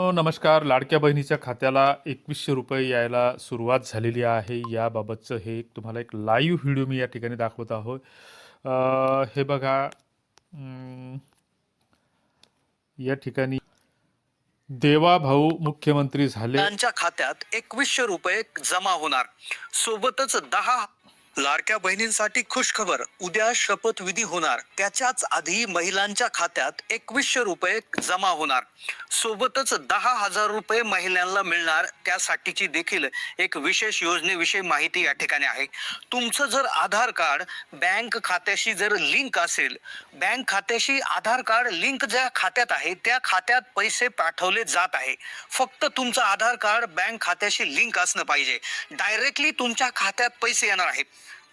मित्रांनो नमस्कार. लाडक्या बहिणीच्या खात्याला एकवीसशे रुपये यायला सुरुवात झालेली आहे. याबाबतचं हे एक तुम्हाला एक लाईव्ह व्हिडिओ मी या ठिकाणी दाखवत आहोत. हे बघा. या ठिकाणी देवा भाऊ मुख्यमंत्री झाले. त्यांच्या खात्यात एकवीसशे रुपये जमा होणार. सोबतच दहा लाडक्या बहिणींसाठी खुशखबर. उद्या शपथविधी होणार. त्याच्याच आधी महिलांच्या खात्यात एकवीसशे रुपये जमा होणार. सोबतच दहा हजार रुपये महिलांना मिळणार त्यासाठीची देखील एक विशेष योजनेविषयी माहिती या ठिकाणी आहे. तुमचं जर आधार कार्ड बँक खात्याशी जर लिंक असेल बँक खात्याशी आधार कार्ड लिंक ज्या खात्यात आहे त्या खात्यात पैसे पाठवले जात आहे. फक्त तुमचं आधार कार्ड बँक खात्याशी लिंक असणं पाहिजे. डायरेक्टली तुमच्या खात्यात पैसे येणार आहेत.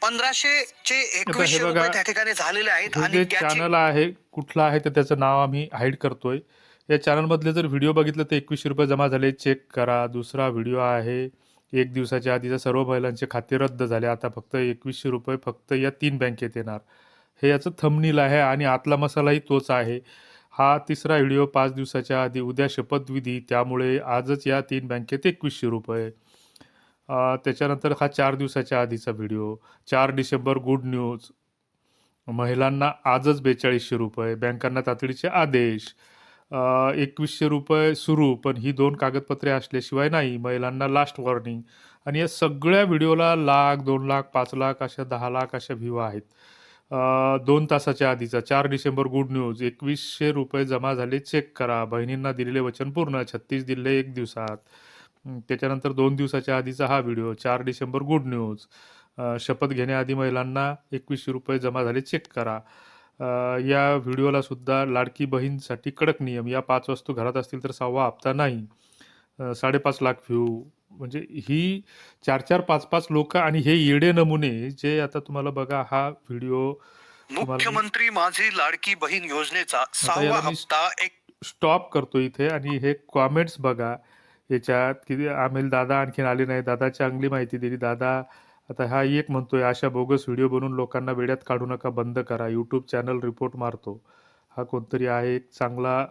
पंधराशे चे एकवीसशे रुपये त्या ठिकाणी झालेले आहेत आणि चॅनल आहे कुठलं आहे तर त्याचं नाव आम्ही हाईड करतोय. या चॅनलमधले जर व्हिडिओ बघितलं तर एकवीसशे रुपये जमा झाले. चेक करा. दुसरा व्हिडिओ आहे. एक दिवसाच्या आधीच्या सर्व महिलांचे खाते रद्द झाले आता फक्त एकवीसशे रुपये फक्त या तीन बँकेत येणार. हे याचं थंबनील आहे आणि आतला मसालाही तोच आहे. हा तिसरा व्हिडिओ पाच दिवसाच्या आधी उद्या शपथविधी त्यामुळे आजच या तीन बँकेत एकवीसशे रुपये. त्याच्यानंतर हा चार दिवसाच्या आधीचा व्हिडिओ चार डिसेंबर गुड न्यूज महिलांना आजच बेचाळीसशे रुपये बँकांना तातडीचे आदेश. एकवीसशे रुपये सुरू पण ही दोन कागदपत्रे असल्याशिवाय नाही. महिलांना लास्ट वॉर्निंग आणि या सगळ्या व्हिडिओला लाख दोन लाख पाच लाख अशा दहा लाख अशा व्ह्यू आहेत. दोन तासाच्या आधीचा चार डिसेंबर गुड न्यूज एकवीसशे रुपये जमा झाले चेक करा. बहिणींना दिलेले वचन पूर्ण छत्तीस दिले एक दिवसात. त्याच्यानंतर दोन दिवसाच्या आधीचा हा व्हिडिओ चार डिसेंबर गुड न्यूज. शपथ घेण्याआधी महिलांना एकवीसशे रुपये जमा झाले चेक करा. या व्हिडिओला सुद्धा लाडकी बहीणसाठी कडक नियम या पाच वस्तू घरात असतील तर सहावा हप्ता नाही. साडेपाच लाख व्ह्यू म्हणजे ही चार चार पाच पाच लोक आणि हे येडे नमुने जे आता तुम्हाला बघा हा व्हिडिओ मुख्यमंत्री माझी लाडकी बहीण योजनेचा एक स्टॉप करतो इथे आणि हे कॉमेंट्स बघा. याच्यात की आम्ही दादा आणखीन आले नाही दादाची चांगली माहिती दिली. दादा आता हा एक म्हणतोय अशा बोगस व्हिडिओ बनवून लोकांना वेड्यात काढू नका बंद करा. यूट्यूब चॅनल रिपोर्ट मारतो. हा कोणतरी आहे एक चांगला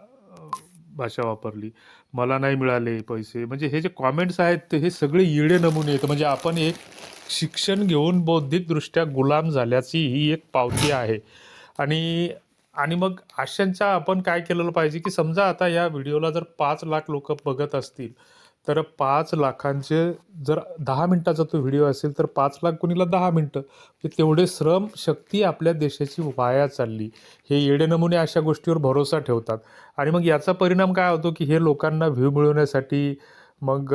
भाषा वापरली. मला नाही मिळाले पैसे. म्हणजे हे जे कॉमेंट्स आहेत ते हे सगळे येडे नमुने आहेत. म्हणजे आपण एक शिक्षण घेऊन बौद्धिकदृष्ट्या गुलाम झाल्याची ही एक पावती आहे. आणि आणि मग अशांच्या आपण काय केलेलं पाहिजे की समजा आता या व्हिडिओला जर पाच लाख लोक बघत असतील तर पाच लाखांचे जर दहा मिनिटाचा तो व्हिडिओ असेल तर पाच लाख कुणीला दहा मिनटं. ते तेवढे श्रम शक्ती आपल्या देशाची वाया चालली. हे येडे नमुने अशा गोष्टीवर भरोसा ठेवतात. आणि मग याचा परिणाम काय होतो की हे लोकांना व्ह्यू मिळवण्यासाठी मग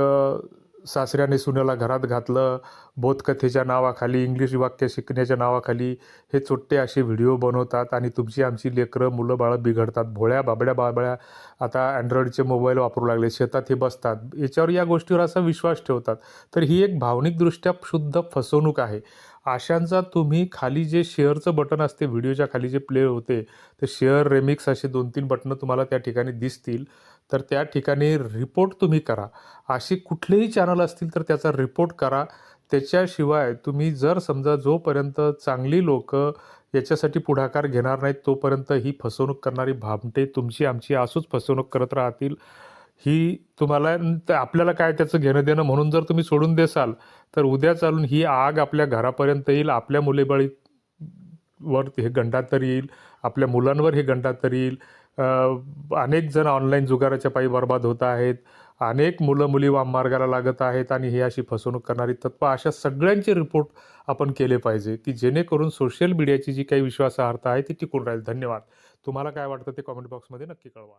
सासऱ्याने सुनेला घरात घातलं बोधकथेच्या नावाखाली इंग्लिश वाक्य शिकण्याच्या नावाखाली हे चोट्टे असे व्हिडिओ बनवतात आणि तुमची आमची लेकरं मुलं बाळं बिघडतात. भोळ्या बाबड्या बाबड्या आता अँड्रॉइडचे मोबाईल वापरू लागले. शेतात हे बसतात. याच्यावर या गोष्टीवर असा विश्वास ठेवतात. तर ही एक भावनिकदृष्ट्या शुद्ध फसवणूक आहे. अशांचा तुम्ही खाली जे शेअरचं बटन असते व्हिडिओच्या खाली जे प्ले होते ते शेअर रेमिक्स असे दोन तीन बटणं तुम्हाला त्या ठिकाणी दिसतील. तर त्या ठिकाणी रिपोर्ट तुम्ही करा. अशी कुठलेही चॅनल असतील तर त्याचा रिपोर्ट करा. त्याच्याशिवाय तुम्ही जर समजा जोपर्यंत चांगली लोक याच्यासाठी पुढाकार घेणार नाहीत तोपर्यंत ही फसवणूक करणारी भामटे तुमची आमची असूच फसवणूक करत राहतील. ही तुम्हाला आपल्याला काय त्याचं घेणं देणं म्हणून जर तुम्ही सोडून देसाल तर उद्या चालून ही आग आपल्या घरापर्यंत येईल आपल्या मुलेबळी वर हे गंडातर येईल आपल्या मुलांवर हे गंडातर येईल. अनेक जण ऑनलाईन जुगाराच्या पायी बर्बाद होत आहेत. अनेक मुलं मुली वाममार्गाला लागत आहेत आणि हे अशी फसवणूक करणारी तत्व अशा सगळ्यांचे रिपोर्ट आपण केले पाहिजे की जेणेकरून सोशल मीडियाची जी काही विश्वासार्हता आहे ती टिकून राहील. धन्यवाद. तुम्हाला काय वाटतं ते कॉमेंट बॉक्समध्ये नक्की कळवा.